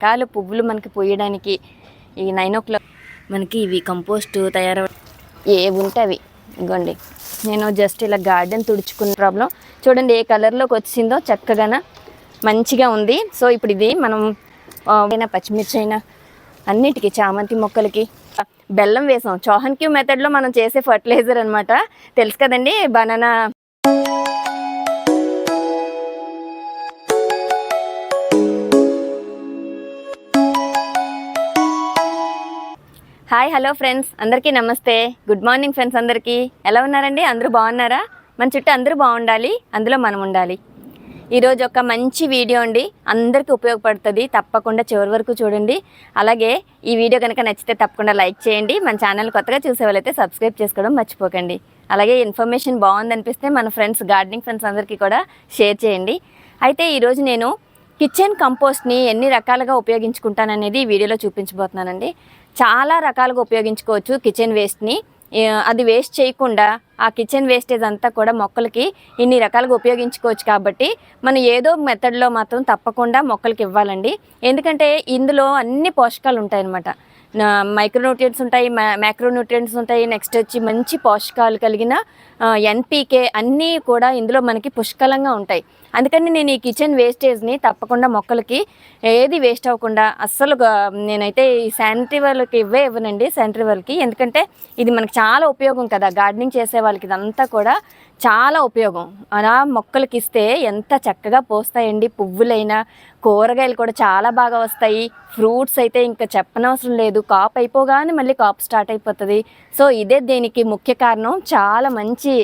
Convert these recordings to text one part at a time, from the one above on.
రకాల పువ్వులు మనకి పోయడానికి ఈ నైన్ ఓ క్లాక్ మనకి ఇవి కంపోస్ట్ తయారవ ఏవి ఉంటే అవి ఇగోండి. నేను జస్ట్ ఇలా గార్డెన్ తుడుచుకున్న ప్రాబ్లం చూడండి ఏ కలర్లోకి వచ్చిందో చక్కగాన మంచిగా ఉంది. సో ఇప్పుడు ఇది మనం అయినా పచ్చిమిర్చి అయినా అన్నిటికీ చామంతి మొక్కలకి బెల్లం వేసాం. చోహన్ క్యూ మెథడ్లో మనం చేసే ఫర్టిలైజర్ అన్నమాట. తెలుసు కదండి బనానా. Hi hello friends. అందరికీ నమస్తే. గుడ్ మార్నింగ్ ఫ్రెండ్స్ అందరికీ. ఎలా ఉన్నారండి? అందరూ బాగున్నారా? మన చుట్టూ అందరూ బాగుండాలి. అందులో మనం ఉండాలి. ఈరోజు ఒక మంచి వీడియో అండి. అందరికీ ఉపయోగపడుతుంది. తప్పకుండా చివరి వరకు చూడండి. అలాగే ఈ వీడియో కనుక నచ్చితే తప్పకుండా లైక్ చేయండి. మన ఛానల్ కొత్తగా చూసే వాళ్ళైతే సబ్స్క్రైబ్ చేసుకోవడం మర్చిపోకండి. అలాగే ఇన్ఫర్మేషన్ బాగుందనిపిస్తే మన ఫ్రెండ్స్ గార్డెనింగ్ ఫ్రెండ్స్ అందరికీ కూడా షేర్ చేయండి. అయితే ఈరోజు నేను కిచెన్ కంపోస్ట్ని ఎన్ని రకాలుగా ఉపయోగించుకుంటాననేది ఈ వీడియోలో చూపించబోతున్నానండి. చాలా రకాలుగా ఉపయోగించుకోవచ్చు కిచెన్ వేస్ట్ని అది వేస్ట్ చేయకుండా ఆ కిచెన్ వేస్టేజ్ అంతా కూడా మొక్కలకి ఇన్ని రకాలుగా ఉపయోగించుకోవచ్చు కాబట్టి మనం ఏదో మెథడ్లో మాత్రం తప్పకుండా మొక్కలకి ఇవ్వాలండి. ఎందుకంటే ఇందులో అన్ని పోషకాలు ఉంటాయన్నమాట. మైక్రోన్యూట్రియంట్స్ ఉంటాయి మ్యాక్రోన్యూట్రియంట్స్ ఉంటాయి నెక్స్ట్ వచ్చి మంచి పోషకాలు కలిగిన ఎన్పీకే అన్నీ కూడా ఇందులో మనకి పుష్కలంగా ఉంటాయి. అందుకని నేను ఈ కిచెన్ వేస్టేజ్ని తప్పకుండా మొక్కలకి ఏది వేస్ట్ అవ్వకుండా అస్సలు నేనైతే ఈ శానిటరీ వాళ్ళకి ఇవ్వే ఇవ్వనండి శానిటరీ వాళ్ళకి. ఎందుకంటే ఇది మనకు చాలా ఉపయోగం కదా గార్డెనింగ్ చేసే వాళ్ళకి ఇదంతా కూడా చాలా ఉపయోగం. అలా మొక్కలకి ఇస్తే ఎంత చక్కగా పోస్తాయండి పువ్వులైనా కూరగాయలు కూడా చాలా బాగా వస్తాయి. ఫ్రూట్స్ అయితే ఇంకా చెప్పనవసరం లేదు. కాప్ అయిపోగానే మళ్ళీ కాపు స్టార్ట్ అయిపోతుంది. సో ఇదే దీనికి ముఖ్య కారణం. చాలా మంచి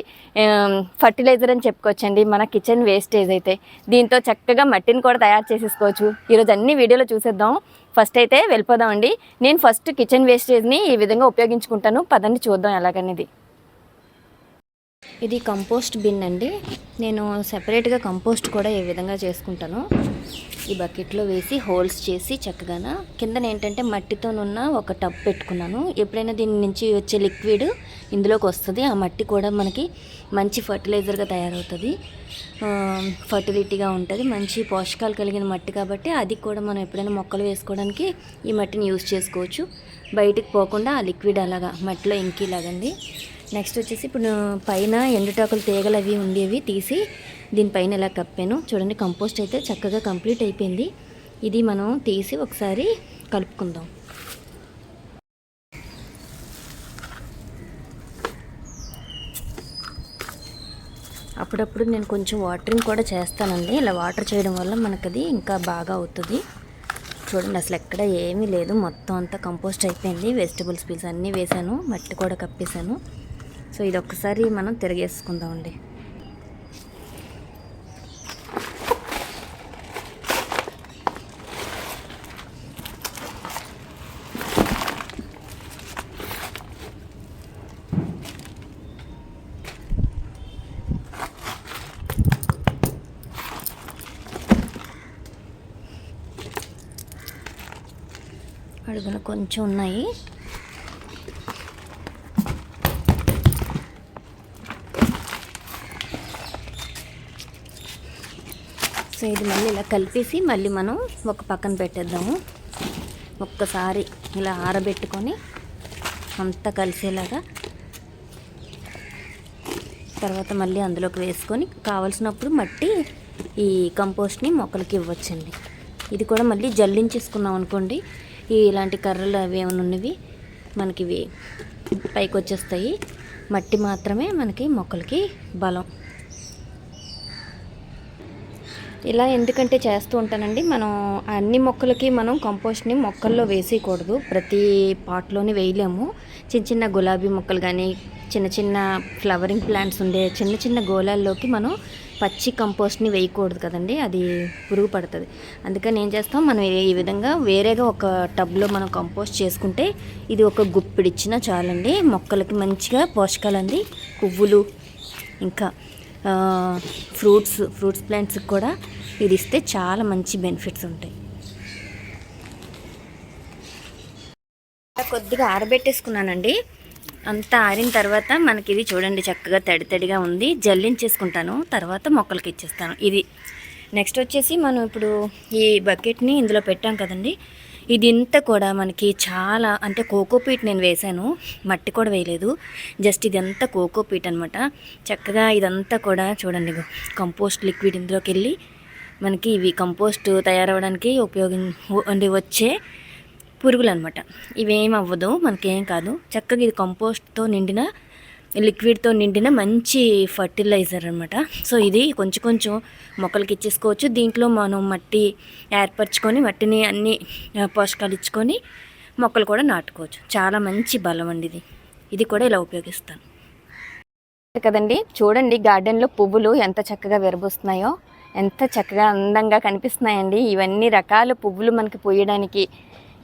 ఫర్టిలైజర్ అని చెప్పుకోవచ్చండి మన కిచెన్ వేస్టేజ్ అయితే దీంతో చక్కగా మట్టిని కూడా తయారు చేసేసుకోవచ్చు. ఈరోజు అన్ని వీడియోలో చూసేద్దాం. ఫస్ట్ అయితే వెళ్ళిపోదామండి. నేను ఫస్ట్ కిచెన్ వేస్టేజ్ని ఈ విధంగా ఉపయోగించుకుంటాను. పదండి చూద్దాం ఎలాగనేది. ఇది కంపోస్ట్ బిన్ అండి. నేను సెపరేట్గా కంపోస్ట్ కూడా ఏ విధంగా చేసుకుంటాను. ఈ బకెట్లో వేసి హోల్స్ చేసి చక్కగా కిందన ఏంటంటే మట్టితోనున్న ఒక టబ్ పెట్టుకున్నాను. ఎప్పుడైనా దీని నుంచి వచ్చే లిక్విడ్ ఇందులోకి వస్తుంది. ఆ మట్టి కూడా మనకి మంచి ఫర్టిలైజర్గా తయారవుతుంది. ఫర్టిలిటీగా ఉంటుంది. మంచి పోషకాలు కలిగిన మట్టి కాబట్టి అది కూడా మనం ఎప్పుడైనా మొక్కలు వేసుకోవడానికి ఈ మట్టిని యూజ్ చేసుకోవచ్చు. బయటికి పోకుండా ఆ లిక్విడ్ అలాగా మట్టిలో ఇంకిలాగండి. నెక్స్ట్ వచ్చేసి ఇప్పుడు పైన ఎండుటాకులు తీగలు అవి ఉండేవి తీసి దీనిపైన ఇలా కప్పాను. చూడండి కంపోస్ట్ అయితే చక్కగా కంప్లీట్ అయిపోయింది. ఇది మనం తీసి ఒకసారి కలుపుకుందాం. అప్పుడప్పుడు నేను కొంచెం వాటరింగ్ కూడా చేస్తానండి. ఇలా వాటర్ చేయడం వల్ల మనకది ఇంకా బాగా అవుతుంది. చూడండి అసలు ఎక్కడ ఏమీ లేదు. మొత్తం అంతా కంపోస్ట్ అయిపోయింది. వెజిటబుల్స్ పీల్స్ అన్నీ వేసాను మట్టి కూడా కప్పేశాను. సో ఇది ఒక్కసారి మనం తిరిగేసుకుందామండి. అడుగున కొంచెం ఉన్నాయి. సో ఇది మళ్ళీ ఇలా కలిపేసి మళ్ళీ మనం ఒక పక్కన పెట్టేద్దాము. ఒక్కసారి ఇలా ఆరబెట్టుకొని అంతా కలిసేలాగా తర్వాత మళ్ళీ అందులోకి వేసుకొని కావలసినప్పుడు మట్టి ఈ కంపోస్ట్ని మొక్కలకి ఇవ్వచ్చండి. ఇది కూడా మళ్ళీ జల్లించేసుకున్నాం అనుకోండి ఈ ఇలాంటి కర్రలు అవి ఏమైనా ఉన్నవి మనకి ఇవి పైకి వచ్చేస్తాయి మట్టి మాత్రమే మనకి మొక్కలకి బలం. ఇలా ఎందుకంటే చేస్తూ ఉంటానండి. మనం అన్ని మొక్కలకి మనం కంపోస్ట్ని మొక్కల్లో వేసేయకూడదు. ప్రతి పాట్లోని వేయలేము. చిన్న చిన్న గులాబీ మొక్కలు కానీ చిన్న చిన్న ఫ్లవరింగ్ ప్లాంట్స్ ఉండే చిన్న చిన్న గోళాల్లోకి మనం పచ్చి కంపోస్ట్ని వేయకూడదు కదండి. అది పురుగు పడుతుంది. అందుకని ఏం చేస్తాం మనం ఈ విధంగా వేరేగా ఒక టబ్లో మనం కంపోస్ట్ చేసుకుంటే ఇది ఒక గుప్పిడిచ్చినా చాలండి. మొక్కలకి మంచిగా పోషకాలు అంది. పువ్వులు ఇంకా ఫ్రూట్స్ ఫ్రూట్స్ ప్లాంట్స్కి కూడా ఇది ఇస్తే చాలా మంచి బెనిఫిట్స్ ఉంటాయి. కొద్దిగా ఆరబెట్టేసుకున్నానండి. అంతా ఆరిన తర్వాత మనకి ఇది చూడండి చక్కగా తడి తడిగా ఉంది. జల్లించేసుకుంటాను. తర్వాత మొక్కలకి ఇచ్చేస్తాను. ఇది నెక్స్ట్ వచ్చేసి మనం ఇప్పుడు ఈ బకెట్ని ఇందులో పెట్టాం కదండి. ఇది ఇంత కూడా మనకి చాలా అంటే కోకోపీట్ నేను వేశాను మట్టి కూడా వేయలేదు. జస్ట్ ఇదంతా కోకోపీట్ అనమాట చక్కగా ఇదంతా కూడా చూడండి కంపోస్ట్ లిక్విడ్ ఇందులోకి వెళ్ళి మనకి ఇవి కంపోస్ట్ తయారవడానికి ఉపయోగం అంటే వచ్చే పురుగులు అనమాట ఇవేం అవ్వదు మనకేం కాదు. చక్కగా ఇది కంపోస్ట్తో నిండిన లిక్విడ్తో నిండిన మంచి ఫర్టిలైజర్ అనమాట సో ఇది కొంచెం కొంచెం మొక్కలకి ఇచ్చేసుకోవచ్చు. దీంట్లో మనం మట్టి ఏర్పరచుకొని మట్టిని అన్ని పోషకాలు ఇచ్చుకొని మొక్కలు కూడా నాటుకోవచ్చు. చాలా మంచి బలం అండి ఇది. ఇది కూడా ఇలా ఉపయోగిస్తాను. కదండి చూడండి గార్డెన్లో పువ్వులు ఎంత చక్కగా విరబోస్తున్నాయో ఎంత చక్కగా అందంగా కనిపిస్తున్నాయండి. ఇవన్నీ రకాల పువ్వులు మనకి పూయడానికి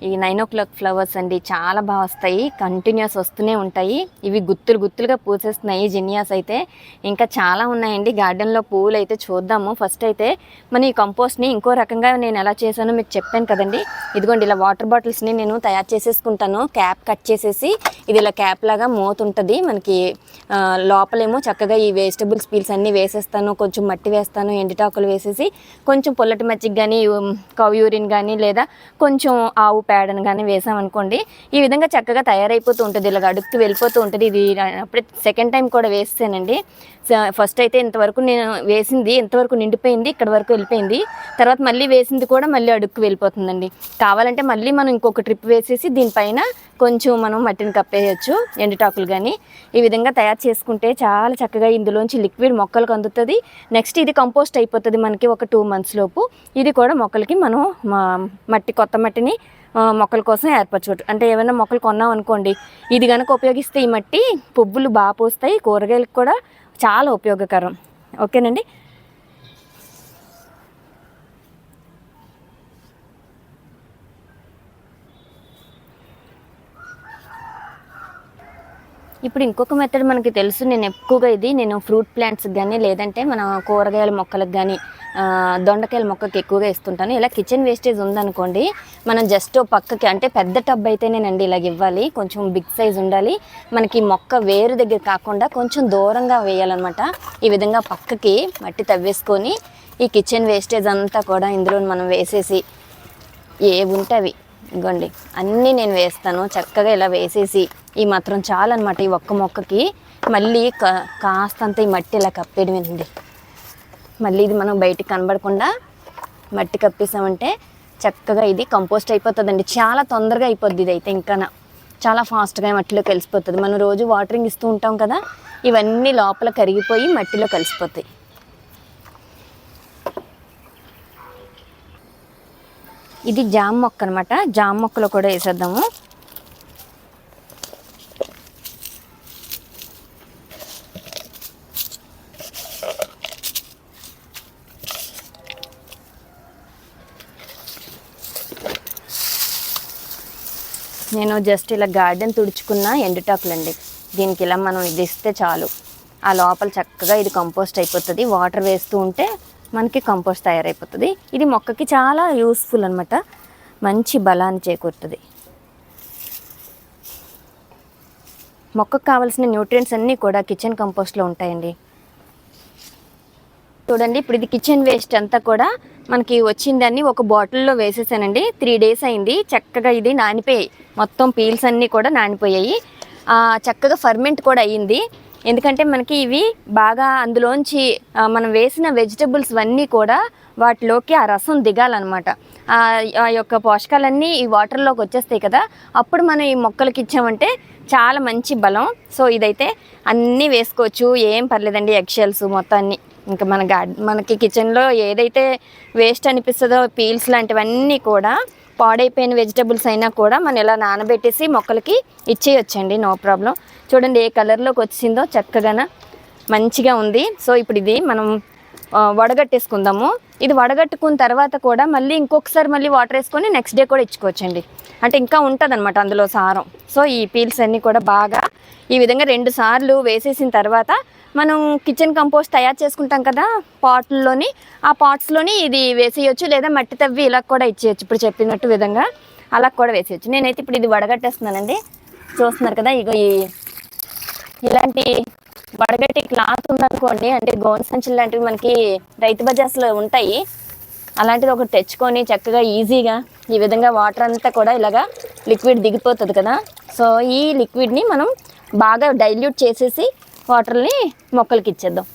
ఈ నైన్ ఓ క్లాక్ ఫ్లవర్స్ అండి చాలా బాగా వస్తాయి కంటిన్యూస్ వస్తూనే ఉంటాయి. ఇవి గుత్తులు గుత్తులుగా పూసేస్తున్నాయి జినియాస్ అయితే. ఇంకా చాలా ఉన్నాయండి గార్డెన్లో పువ్వులు అయితే చూద్దాము. ఫస్ట్ అయితే మన ఈ కంపోస్ట్ని ఇంకో రకంగా నేను ఎలా చేశానో మీకు చెప్పాను కదండి. ఇదిగోండి ఇలా వాటర్ బాటిల్స్ని నేను తయారు చేసేసుకుంటాను. క్యాప్ కట్ చేసేసి ఇది ఇలా క్యాప్ లాగా మూత ఉంటుంది మనకి లోపలేమో చక్కగా ఈ వెజిటబుల్స్ పీల్స్ అన్నీ వేసేస్తాను. కొంచెం మట్టి వేస్తాను ఎండిటాకులు వేసేసి కొంచెం పొల్లటి మజ్జిగ్ కానీ కవ్ యూరిన్ కానీ లేదా కొంచెం ఆవు ప్యాడ్ని కానీ వేసామనుకోండి ఈ విధంగా చక్కగా తయారైపోతూ ఉంటుంది. ఇలా అడుగుతూ వెళ్ళిపోతూ ఉంటుంది. ఇది అప్పుడే సెకండ్ టైం కూడా వేస్తానండి. ఫస్ట్ అయితే ఇంతవరకు నేను వేసింది ఇంతవరకు నిండిపోయింది ఇక్కడ వరకు వెళ్ళిపోయింది. తర్వాత మళ్ళీ వేసింది కూడా మళ్ళీ అడుక్కు వెళ్ళిపోతుందండి. కావాలంటే మళ్ళీ మనం ఇంకొక ట్రిప్ వేసేసి దీనిపైన కొంచెం మనం మట్టిని కప్పేయచ్చు ఎండుటాకులు కానీ ఈ విధంగా తయారు చేసుకుంటే చాలా చక్కగా ఇందులోంచి లిక్విడ్ మొక్కలకు అందుతుంది. నెక్స్ట్ ఇది కంపోస్ట్ అయిపోతుంది మనకి ఒక టూ మంత్స్ లోపు. ఇది కూడా మొక్కలకి మనం మా- మట్టి కొత్త మట్టిని మొక్కల కోసం ఏర్పరచుకోవచ్చు అంటే ఏమైనా మొక్కలు కొన్నాం అనుకోండి ఇది కనుక ఉపయోగిస్తే ఈ మట్టి పువ్వులు బాగా పూస్తాయి కూరగాయలకు కూడా చాలా ఉపయోగకరం. ఓకేనండి? ఇప్పుడు ఇంకొక మెథడ్ మనకి తెలుసు నేను ఎక్కువగా ఇది నేను ఫ్రూట్ ప్లాంట్స్కి కానీ లేదంటే మన కూరగాయల మొక్కలకు కానీ దొండకాయల మొక్కకి ఎక్కువగా ఇస్తుంటాను. ఇలా కిచెన్ వేస్టేజ్ ఉందనుకోండి మనం జస్ట్ పక్కకి అంటే పెద్ద టబ్ అయితేనేనండి ఇలాగ ఇవ్వాలి. కొంచెం బిగ్ సైజ్ ఉండాలి. మనకి మొక్క వేరు దగ్గర కాకుండా కొంచెం దూరంగా వేయాలన్నమాట. ఈ విధంగా పక్కకి మట్టి తవ్వేసుకొని ఈ కిచెన్ వేస్టేజ్ అంతా కూడా ఇందులో మనం వేసేసి ఏ అవి. ఇగోండి అన్నీ నేను వేస్తాను. చక్కగా ఇలా వేసేసి ఈ మాత్రం చాలన్నమాట ఈ ఒక్క మొక్కకి. మళ్ళీ కా కాస్తంత ఈ మట్టి ఇలా కప్పేయడమేనండి. మళ్ళీ ఇది మనం బయటికి కనబడకుండా మట్టి కప్పేసామంటే చక్కగా ఇది కంపోస్ట్ అయిపోతుందండి. చాలా తొందరగా అయిపోద్ది ఇది అయితే ఇంకా చాలా ఫాస్ట్గా మట్టిలో కలిసిపోతుంది. మనం రోజు వాటరింగ్ ఇస్తూ ఉంటాం కదా ఇవన్నీ లోపల కరిగిపోయి మట్టిలో కలిసిపోతాయి. ఇది జామ మొక్క అనమాట జామ మొక్కలో కూడా వేసేద్దాము. నేను జస్ట్ ఇలా గార్డెన్ తుడుచుకున్న ఎండుటాకులండి దీనికి ఇలా మనం ఇది ఇస్తే చాలు. ఆ లోపల చక్కగా ఇది కంపోస్ట్ అయిపోతుంది. వాటర్ వేస్తూ ఉంటే మనకి కంపోస్ట్ తయారైపోతుంది. ఇది మొక్కకి చాలా యూస్ఫుల్ అనమాట మంచి బలాన్ని చేకూరుతుంది. మొక్కకు కావాల్సిన న్యూట్రియంట్స్ అన్నీ కూడా కిచెన్ కంపోస్ట్లో ఉంటాయండి. చూడండి ఇప్పుడు ఇది కిచెన్ వేస్ట్ అంతా కూడా మనకి వచ్చిందని ఒక బాటిల్లో వేసేసానండి. త్రీ డేస్ అయింది. చక్కగా ఇది నానిపోయాయి. మొత్తం పీల్స్ అన్నీ కూడా నానిపోయాయి. చక్కగా ఫర్మెంట్ కూడా అయ్యింది. ఎందుకంటే మనకి ఇవి బాగా అందులోంచి మనం వేసిన వెజిటబుల్స్ అన్నీ కూడా వాటిలోకి ఆ రసం దిగాలన్నమాట. ఆ యొక్క పోషకాలన్నీ ఈ వాటర్లోకి వచ్చేస్తాయి కదా. అప్పుడు మనం ఈ మొక్కలకి ఇచ్చామంటే చాలా మంచి బలం. సో ఇదైతే అన్నీ వేసుకోవచ్చు. ఏం పర్లేదండి ఎగ్షెల్స్ మొత్తాన్ని. ఇంకా మన గార్డెన్ మనకి కిచెన్లో ఏదైతే వేస్ట్ అనిపిస్తుందో పీల్స్ లాంటివన్నీ కూడా పాడైపోయిన వెజిటబుల్స్ అయినా కూడా మనం ఇలా నానబెట్టేసి మొక్కలకి ఇచ్చేయొచ్చండి. No problem. చూడండి ఏ కలర్లోకి వచ్చిందో చక్కగా మంచిగా ఉంది. సో ఇప్పుడు ఇది మనం వడగట్టేసుకుందాము. ఇది వడగట్టుకున్న తర్వాత కూడా మళ్ళీ ఇంకొకసారి మళ్ళీ వాటర్ వేసుకొని నెక్స్ట్ డే కూడా ఇచ్చుకోవచ్చండి. అంటే ఇంకా ఉంటుంది అనమాట అందులో సారం. సో ఈ పీల్స్ అన్నీ కూడా బాగా ఈ విధంగా రెండు సార్లు వేసేసిన తర్వాత మనం కిచెన్ కంపోస్ట్ తయారు చేసుకుంటాం కదా పాట్లలోని ఆ పాట్స్లోని ఇది వేసేయచ్చు లేదా మట్టి తవ్వి ఇలా కూడా ఇచ్చేయచ్చు. ఇప్పుడు చెప్పినట్టు విధంగా అలా కూడా వేసేయచ్చు. నేనైతే ఇప్పుడు ఇది వడగట్టేస్తున్నానండి. చూస్తున్నారు కదా ఇగో ఈ ఇలాంటి వడగట్టి క్లాత్ ఉందనుకోండి అంటే గోన్ సంచులు లాంటివి మనకి రైతు బజార్స్లో ఉంటాయి. అలాంటిది ఒకటి తెచ్చుకొని చక్కగా ఈజీగా ఈ విధంగా వాటర్ అంతా కూడా ఇలాగా లిక్విడ్ దిగిపోతుంది కదా. సో ఈ లిక్విడ్ని మనం బాగా డైల్యూట్ చేసేసి వాటర్ని మొక్కలకి ఇచ్చేద్దాం.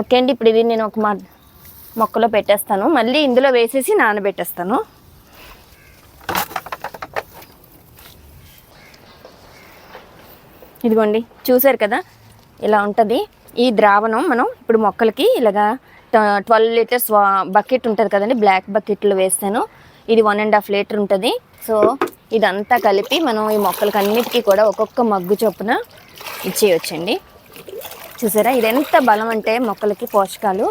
ఓకే అండి ఇప్పుడు ఇది నేను ఒక మా మొక్కలో పెట్టేస్తాను. మళ్ళీ ఇందులో వేసేసి నానబెట్టేస్తాను. ఇదిగోండి చూసారు కదా? ఇలా ఉంటుంది. ఈ ద్రావణం మనం ఇప్పుడు మొక్కలకి ఇలాగా ట్వెల్వ్ లీటర్స్ బకెట్ ఉంటుంది కదండి బ్లాక్ బకెట్లో వేస్తాను. ఇది వన్ అండ్ హాఫ్ లీటర్ ఉంటుంది. సో ఇదంతా కలిపి మనం ఈ మొక్కలకి అన్నిటికీ కూడా ఒక్కొక్క మగ్గు చొప్పున ఇచ్చేయొచ్చండి. చూసారా? ఇది ఎంత బలం అంటే మొక్కలకి పోషకాలు.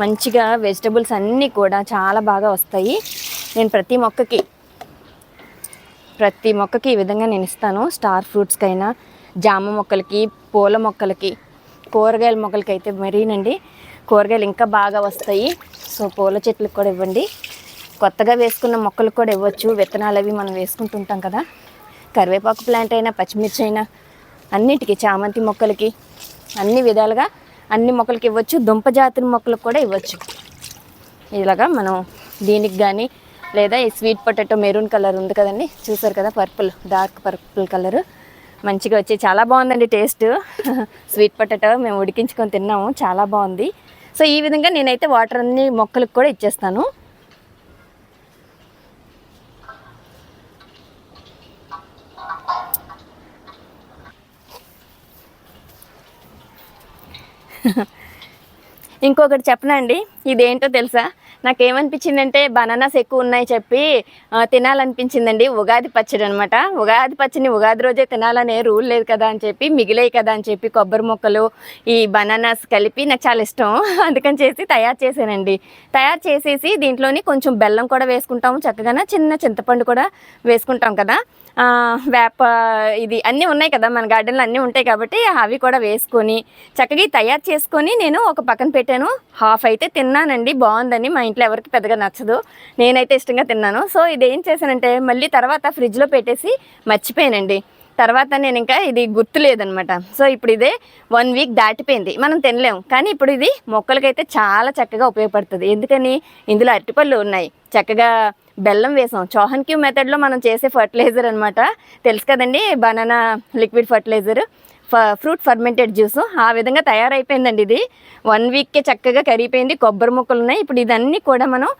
మంచిగా వెజిటబుల్స్ అన్నీ కూడా చాలా బాగా వస్తాయి. నేను ప్రతి మొక్కకి ప్రతి మొక్కకి ఈ విధంగా నేను ఇస్తాను. స్టార్ ఫ్రూట్స్కైనా జామ మొక్కలకి పూల మొక్కలకి కూరగాయల మొక్కలకి అయితే మరీనండి. కూరగాయలు ఇంకా బాగా వస్తాయి. సో పూల చెట్లకు కూడా ఇవ్వండి. కొత్తగా వేసుకున్న మొక్కలు కూడా ఇవ్వచ్చు. విత్తనాలు అవి మనం వేసుకుంటుంటాం కదా. కరివేపాకు ప్లాంట్ అయినా పచ్చిమిర్చి అయినా అన్నిటికీ చామంతి మొక్కలకి అన్ని విధాలుగా అన్ని మొక్కలకి ఇవ్వచ్చు. దుంప జాతి మొక్కలకు కూడా ఇవ్వచ్చు. ఇలాగా మనం దీనికి కానీ లేదా ఈ స్వీట్ పొటాటో మెరూన్ కలర్ ఉంది కదండి. చూసారు కదా పర్పుల్ డార్క్ పర్పుల్ కలర్. మంచిగా వచ్చి చాలా బాగుందండి టేస్ట్. స్వీట్ పొటాటో మేము ఉడికించుకొని తిన్నాము చాలా బాగుంది. సో ఈ విధంగా నేనైతే వాటర్ అన్ని మొక్కలకు కూడా ఇచ్చేస్తాను. ఇంకొకటి చెప్పనండి ఇదేంటో తెలుసా? నాకేమనిపించిందంటే బనానాస్ ఎక్కువ ఉన్నాయి చెప్పి తినాలనిపించిందండి. ఉగాది పచ్చడి అనమాట ఉగాది పచ్చడిని ఉగాది రోజే తినాలనే రూల్ లేదు కదా అని చెప్పి మిగిలేయి కదా అని చెప్పి కొబ్బరి ముక్కలు ఈ బనానాస్ కలిపి నాకు చాలా ఇష్టం. అందుకని చేసి తయారు చేశానండి. తయారు చేసేసి దీంట్లోని కొంచెం బెల్లం కూడా వేసుకుంటాము చక్కగా చిన్న చింతపండు కూడా వేసుకుంటాం కదా. వేప ఇది అన్నీ ఉన్నాయి కదా మన గార్డెన్లో అన్నీ ఉంటాయి కాబట్టి అవి కూడా వేసుకొని చక్కగా తయారు చేసుకొని నేను ఒక పక్కన పెట్టాను. హాఫ్ అయితే తిన్నానండి బాగుందని మా ఇంట్లో ఎవరికి పెద్దగా నచ్చదు. నేనైతే ఇష్టంగా తిన్నాను. సో ఇది ఏం చేశానంటే మళ్ళీ తర్వాత ఫ్రిడ్జ్లో పెట్టేసి మర్చిపోయానండి. తర్వాత నేను ఇంకా ఇది గుర్తులేదనమాట. సో ఇప్పుడు ఇదే వన్ వీక్ దాటిపోయింది. మనం తినలేము కానీ ఇప్పుడు ఇది మొక్కలకైతే చాలా చక్కగా ఉపయోగపడుతుంది. ఎందుకని? ఇందులో అరటిపళ్ళు ఉన్నాయి. చక్కగా బెల్లం వేసాం. చోహన్ క్యూ మెథడ్లో మనం చేసే ఫర్టిలైజర్ అనమాట తెలుసు కదండి banana liquid fertiliser fruit fermented juice. ఆ విధంగా తయారైపోయిందండి ఇది. వన్ వీక్కే చక్కగా కరిగిపోయింది కొబ్బరి ముక్కలు ఉన్నాయి. ఇప్పుడు ఇదన్నీ కూడా మనం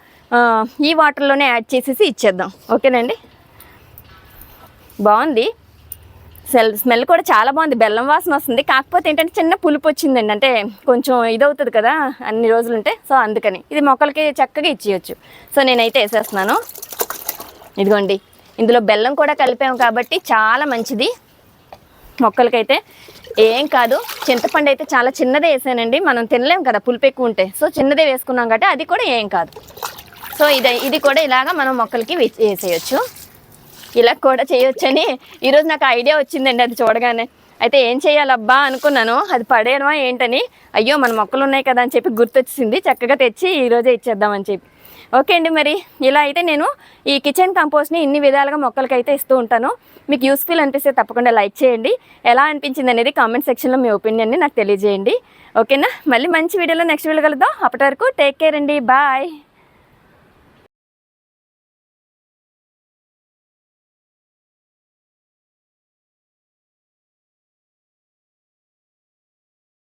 ఈ వాటర్లోనే యాడ్ చేసేసి ఇచ్చేద్దాం. ఓకేనండి? బాగుంది. స్మెల్ స్మెల్ కూడా చాలా బాగుంది. బెల్లం వాసన వస్తుంది. కాకపోతే ఏంటంటే చిన్న పులుపు వచ్చిందండి. అంటే కొంచెం ఇదవుతుంది కదా అన్ని రోజులు ఉంటే సో అందుకని. ఇది మొక్కలకి చక్కగా ఇచ్చేయచ్చు. సో నేనైతే వేసేస్తున్నాను. ఇదిగోండి. ఇందులో బెల్లం కూడా కలిపాము కాబట్టి చాలా మంచిది. మొక్కలకైతే ఏం కాదు. చింతపండు అయితే చాలా చిన్నదే వేసానండి. మనం తినలేము కదా పులుపు ఎక్కువ ఉంటే. సో చిన్నదే వేసుకున్నాం కాబట్టి అది కూడా ఏం కాదు. సో ఇది ఇది కూడా ఇలాగా మనం మొక్కలకి వేసేయచ్చు. ఇలా కూడా చేయొచ్చని ఈరోజు నాకు ఐడియా వచ్చిందండి అది చూడగానే. అయితే ఏం చేయాలబ్బా అనుకున్నాను అది పడేయడమా ఏంటని. అయ్యో మన మొక్కలు ఉన్నాయి కదా అని చెప్పి గుర్తొచ్చింది. చక్కగా తెచ్చి ఈరోజే ఇచ్చేద్దామని చెప్పి. ఓకే అండి మరి ఇలా అయితే నేను ఈ కిచెన్ కంపోస్ట్ని ఇన్ని విధాలుగా మొక్కలకి అయితే ఇస్తూ ఉంటాను. మీకు యూస్ఫుల్ అనిపిస్తే తప్పకుండా లైక్ చేయండి. ఎలా అనిపించింది అనేది కామెంట్ సెక్షన్లో మీ ఒపీనియన్ని నాకు తెలియజేయండి. ఓకేనా? మళ్ళీ మంచి వీడియోలో నెక్స్ట్ వీడియో కలుద్దాం. అప్పటి వరకు టేక్ కేర్ అండి. బాయ్.